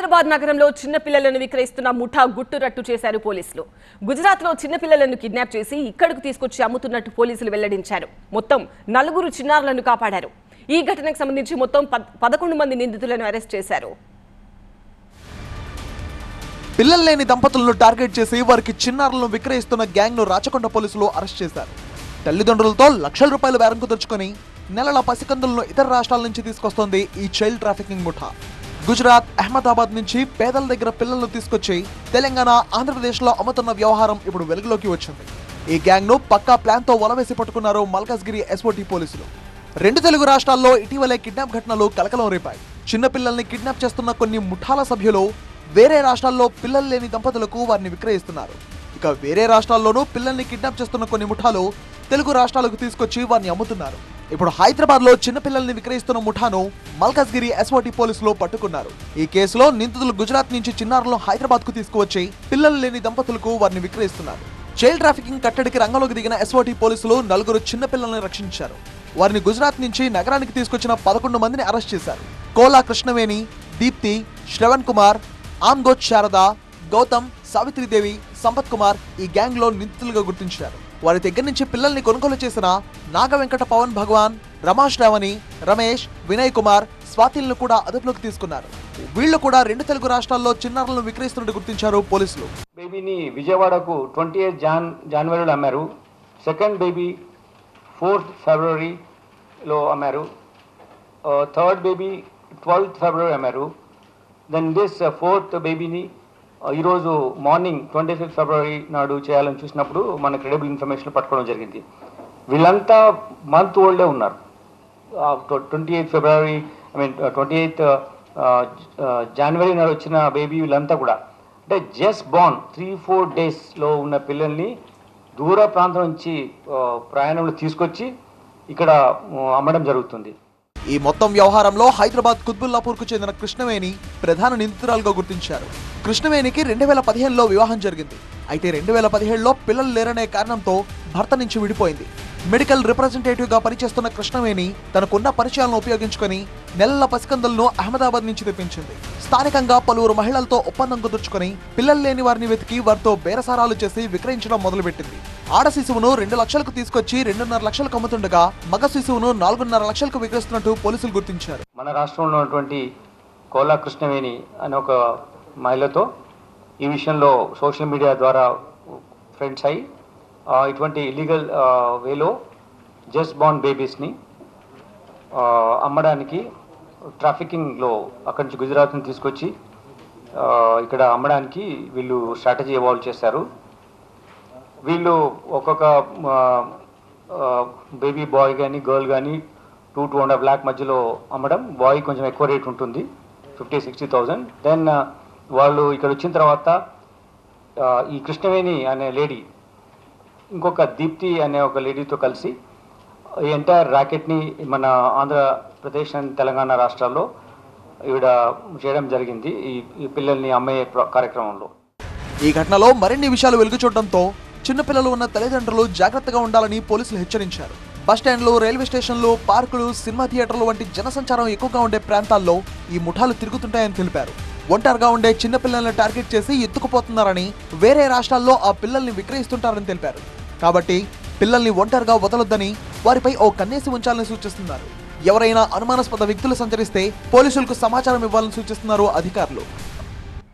హైదరాబాద్ నగరంలో చిన్నపిల్లలను విక్రయిస్తున్న ముఠా గుట్టురట్టు చేశారు పోలీసులు. గుజరాత్లో చిన్నపిల్లలను కిడ్నాప్ చేసి ఇక్కడకు తీసుకొచ్చి అమ్ముతున్నట్టు పోలీసులు వెల్లడించారు. మొత్తం నలుగురు చిన్నారులను కాపాడారు. ఈ ఘటనకు సంబంధించి మొత్తం పదకొండు మంది నిందితులను అరెస్ట్ చేశారు. పిల్లలు లేని దంపతులను టార్గెట్ చేసి వారికి చిన్నారులను విక్రయిస్తున్న గ్యాంగ్ను రాచకొండ పోలీసులు అరెస్ట్ చేశారు. తల్లిదండ్రులతో లక్షల రూపాయల బేరంకు తెచ్చుకొని నెలల పసికందులను ఇతర రాష్ట్రాల నుంచి తీసుకొస్తోంది ఈ చైల్డ్ ట్రాఫికింగ్ ముఠా. గుజరాత్ అహ్మదాబాద్ నుంచి పేదల దగ్గర పిల్లలను తీసుకొచ్చి తెలంగాణ ఆంధ్రప్రదేశ్లో అమ్ముతున్న వ్యవహారం ఇప్పుడు వెలుగులోకి వచ్చింది. ఈ గ్యాంగ్ను పక్కా ప్లాన్తో వలవేసి పట్టుకున్నారు మల్కాజ్గిరి ఎస్ఓటీ పోలీసులు. రెండు తెలుగు రాష్ట్రాల్లో ఇటీవలే కిడ్నాప్ ఘటనలు కలకలం రేపాయి. చిన్నపిల్లల్ని కిడ్నాప్ చేస్తున్న కొన్ని ముఠాల సభ్యులు వేరే రాష్ట్రాల్లో పిల్లలు లేని దంపతులకు వారిని విక్రయిస్తున్నారు. ఇక వేరే రాష్ట్రాల్లోనూ పిల్లల్ని కిడ్నాప్ చేస్తున్న కొన్ని ముఠాలు తెలుగు రాష్ట్రాలకు తీసుకొచ్చి వారిని అమ్ముతున్నారు. ఇప్పుడు హైదరాబాద్లో చిన్నపిల్లల్ని విక్రయిస్తున్న ముఠాను మల్కాజ్గిరి ఎస్ఓటి పోలీసులు పట్టుకున్నారు. ఈ కేసులో నిందితులు గుజరాత్ నుంచి చిన్నారులను హైదరాబాద్కు తీసుకువచ్చి పిల్లలు లేని దంపతులకు వారిని విక్రయిస్తున్నారు. చైల్డ్ ట్రాఫికింగ్ కట్టడికి రంగంలోకి దిగిన ఎస్ఓటి పోలీసులు నలుగురు చిన్నపిల్లల్ని రక్షించారు. వారిని గుజరాత్ నుంచి నగరానికి తీసుకొచ్చిన పదకొండు మందిని అరెస్ట్ చేశారు. కోలా కృష్ణవేణి దీప్తి శ్రవణ్ కుమార్ ఆమ్గోత్ శారద గౌతమ్ సావిత్రిదేవి సంపత్ కుమార్ ఈ గ్యాంగ్లో నిందితులుగా గుర్తించారు. వారి దగ్గర నుంచి పిల్లల్ని కొనుగోలు చేసిన నాగ వెంకట పవన్ భగవాన్ రమాష్ రావణి రమేష్ వినయ్ కుమార్ స్వాతిలను కూడా అదుపులోకి తీసుకున్నారు. వీళ్ళు కూడా రెండు తెలుగు రాష్ట్రాల్లో చిన్నారులను విక్రయిస్తున్నట్టు గుర్తించారు పోలీసులు. బేబీని విజయవాడకు ట్వంటీ ఎయిత్ జాన్ జనవరిలో అమ్మారు. సెకండ్ బేబీ ఫోర్త్ ఫిబ్రవరిలో అమ్మారు. థర్డ్ బేబీ ట్వెల్త్ ఫిబ్రవరి అమ్మారు. దెన్ దిస్ ఫోర్త్ బేబీని ఈరోజు మార్నింగ్ ట్వంటీ ఫిఫ్త్ ఫిబ్రవరి నాడు చేయాలని చూసినప్పుడు మన క్రెడిబుల్ ఇన్ఫర్మేషన్ పట్టుకోవడం జరిగింది. వీళ్ళంతా మంత్ ఓల్డే ఉన్నారు. Twenty eighth February I mean twenty eighth January నాడు వచ్చిన బేబీ వీళ్ళంతా కూడా అంటే జస్ట్ బాన్ త్రీ ఫోర్ డేస్లో ఉన్న పిల్లల్ని దూర ప్రాంతం నుంచి ప్రయాణంలో తీసుకొచ్చి ఇక్కడ అమ్మడం జరుగుతుంది. ఈ మొత్తం వ్యవహారంలో హైదరాబాద్ కుత్బుల్లాపూర్కు చెందిన కృష్ణవేణి ప్రధాన నిందితురాలుగా గుర్తించారు. కృష్ణవేణికి రెండు వేల పదిహేనులో వివాహం జరిగింది. అయితే రెండు వేల పదిహేడులో పిల్లలు లేరనే కారణంతో భర్త నుంచి విడిపోయింది. మెడికల్ రిప్రజెంటేటివ్గా పనిచేస్తున్న కృష్ణవేణి తనకున్న పరిచయాలను ఉపయోగించుకొని నెలల పసికందులను అహ్మదాబాద్ నుంచి తెప్పించింది. స్థానికంగా పలువురు మహిళలతో ఒప్పందం కుదుర్చుకొని పిల్లలు లేని వారిని వెతికి వారితో బేరసారాలు చేసి విక్రయించడం మొదలుపెట్టింది. ఆడ శిశువును రెండు లక్షలకు తీసుకొచ్చి రెండున్నర లక్షలకు అమ్ముతుండగా మగ శిశువును నాలుగున్నర లక్షలకు విక్రయిస్తున్నట్టు పోలీసులు గుర్తించారు. మన రాష్ట్రంలో ఉన్నటువంటి కోలా కృష్ణవేణి అనే ఒక మహిళతో ఈ విషయంలో సోషల్ మీడియా ద్వారా ఫ్రెండ్స్ అయి ఇటువంటి ఇల్లీగల్ వేలో జస్ట్ బాన్ బేబీస్ని అమ్మడానికి ట్రాఫికింగ్లో అక్కడి నుంచి గుజరాత్ని తీసుకొచ్చి ఇక్కడ అమ్మడానికి వీళ్ళు స్ట్రాటజీ ఎవాల్వ్ చేశారు. వీళ్ళు ఒక్కొక్క బేబీ బాయ్ కానీ గర్ల్ కానీ two two and half lakh మధ్యలో అమ్మడం. బాయ్ కొంచెం ఎక్కువ రేట్ ఉంటుంది. ఫిఫ్టీ సిక్స్టీ థౌజండ్ దెన్ వాళ్ళు ఇక్కడ వచ్చిన తర్వాత ఈ కృష్ణవేణి అనే లేడీ ఇంకొక దీప్తి అనే ఒక లేడీతో కలిసి ఈ ఎంటైర్ ర్యాకెట్ని మన ఆంధ్రప్రదేశ్ అండ్ తెలంగాణ రాష్ట్రాల్లో ఈవిడ చేయడం జరిగింది ఈ పిల్లల్ని అమ్మే కార్యక్రమంలో. ఈ ఘటనలో మరిన్ని విషయాలు వెలుగు చూడడంతో చిన్నపిల్లలు ఉన్న తల్లిదండ్రులు జాగ్రత్తగా ఉండాలని పోలీసులు హెచ్చరించారు. బస్టాండ్లు రైల్వే స్టేషన్లు పార్కులు సినిమా థియేటర్లు వంటి జనసంచారం ఎక్కువగా ఉండే ప్రాంతాల్లో ఈ ముఠాలు తిరుగుతుంటాయని తెలిపారు. ఒంటరిగా ఉండే చిన్నపిల్లల్ని టార్గెట్ చేసి ఎత్తుకుపోతున్నారని వేరే రాష్ట్రాల్లో ఆ పిల్లల్ని విక్రయిస్తుంటారని తెలిపారు. కాబట్టి పిల్లల్ని ఒంటరిగా వదలొద్దని వారిపై ఓ కన్నేసి ఉంచాలని సూచిస్తున్నారు. ఎవరైనా అనుమానాస్పద వ్యక్తులు సంచరిస్తే పోలీసులకు సమాచారం ఇవ్వాలని సూచిస్తున్నారు అధికారులు.